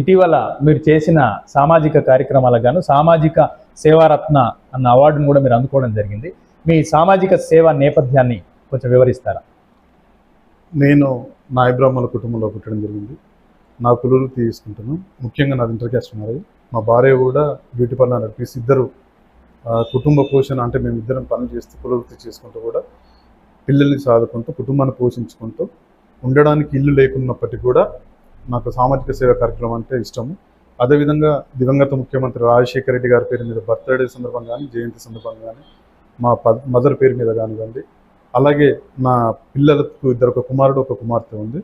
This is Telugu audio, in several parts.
ఇటీవల మీరు చేసిన సామాజిక కార్యక్రమాలకు గాను సామాజిక సేవారత్న అన్న అవార్డును కూడా మీరు అందుకోవడం జరిగింది. మీ సామాజిక సేవ నేపథ్యాన్ని కొంచెం వివరిస్తారా? నేను నాయ బ్రాహ్మణ కుటుంబంలో పుట్టడం జరిగింది. నా కులులు తీసుకుంటాను ముఖ్యంగా నాది ఇంటర్ క్యాస్ట్ మ్యారేజ్ మా భార్య కూడా బ్యూటీ పార్లర్ నడిపిస్తే ఇద్దరు కుటుంబ పోషణ అంటే మేము ఇద్దరం పనులు చేస్తూ కులవృత్తి చేసుకుంటూ కూడా పిల్లల్ని సాదుకుంటూ కుటుంబాన్ని పోషించుకుంటూ ఉండడానికి ఇల్లు లేకున్నప్పటికీ కూడా నాకు సామాజిక సేవ కార్యక్రమం అంటే ఇష్టము. అదేవిధంగా దివంగత ముఖ్యమంత్రి రాజశేఖర రెడ్డి గారి పేరు మీద బర్త్డే సందర్భంగా కానీ జయంతి సందర్భంగా కానీ మా మదర్ పేరు మీద కానివ్వండి అలాగే నా పిల్లలకు ఇద్దరు ఒక కుమారుడు ఒక కుమార్తె ఉంది.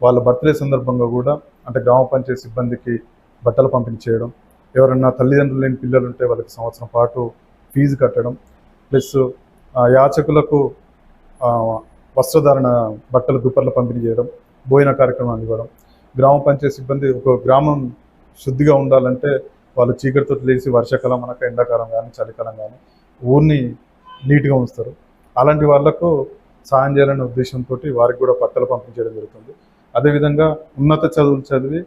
వాళ్ళ బర్త్డే సందర్భంగా కూడా అంటే గ్రామ పంచాయతీ సిబ్బందికి బట్టలు పంపిణీ చేయడం ఎవరైనా తల్లిదండ్రులు లేని పిల్లలు ఉంటే వాళ్ళకి సంవత్సరం పాటు ఫీజు కట్టడం ప్లస్ యాచకులకు వస్త్రధారణ బట్టలు దుప్పర్లు పంపిణీ చేయడం భోజన కార్యక్రమాలు ఇవ్వడం గ్రామ పంచాయతీ సిబ్బంది ఒక గ్రామం శుద్ధిగా ఉండాలంటే వాళ్ళు చీకటితో లేచి వర్షాకాలం అనక ఎండాకాలం కానీ చలికాలం కానీ ఊరిని నీట్గా ఉంచుతారు. అలాంటి వాళ్ళకు సాయం చేయాలనే ఉద్దేశంతో వారికి కూడా పట్టలు పంపిణీ చేయడం జరుగుతుంది. అదేవిధంగా ఉన్నత చదువులు చదివి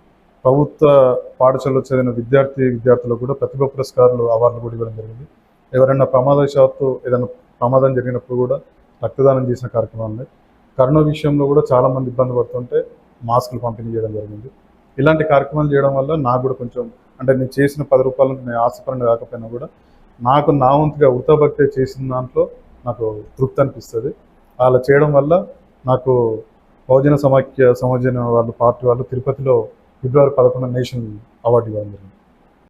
ప్రభుత్వ పాఠశాలలో చదివిన విద్యార్థి విద్యార్థులకు కూడా ప్రతిభ పురస్కారాలు అవార్డులు కూడా ఇవ్వడం జరిగింది. ఎవరైనా ప్రమాదవశాత్తు ఏదైనా ప్రమాదం జరిగినప్పుడు కూడా రక్తదానం చేసిన కార్యక్రమాలు ఉన్నాయి కరోనా విషయంలో కూడా చాలామంది ఇబ్బంది పడుతుంటే మాస్కులు పంపిణీ చేయడం జరిగింది. ఇలాంటి కార్యక్రమాలు చేయడం వల్ల నాకు కూడా కొంచెం అంటే నేను చేసిన పది రూపాయలు నేను ఆశపరంగా కాకపోయినా కూడా నాకు నా వంతుగా వృతభక్తి చేసిన దాంట్లో నాకు తృప్తి అనిపిస్తుంది. అలా చేయడం వల్ల నాకు బహుజన సమాఖ్య సమాజం వాళ్ళు పార్టీ వాళ్ళు తిరుపతిలో ఫిబ్రవరి పదకొండు నేషనల్ అవార్డు ఇవ్వడం జరిగింది.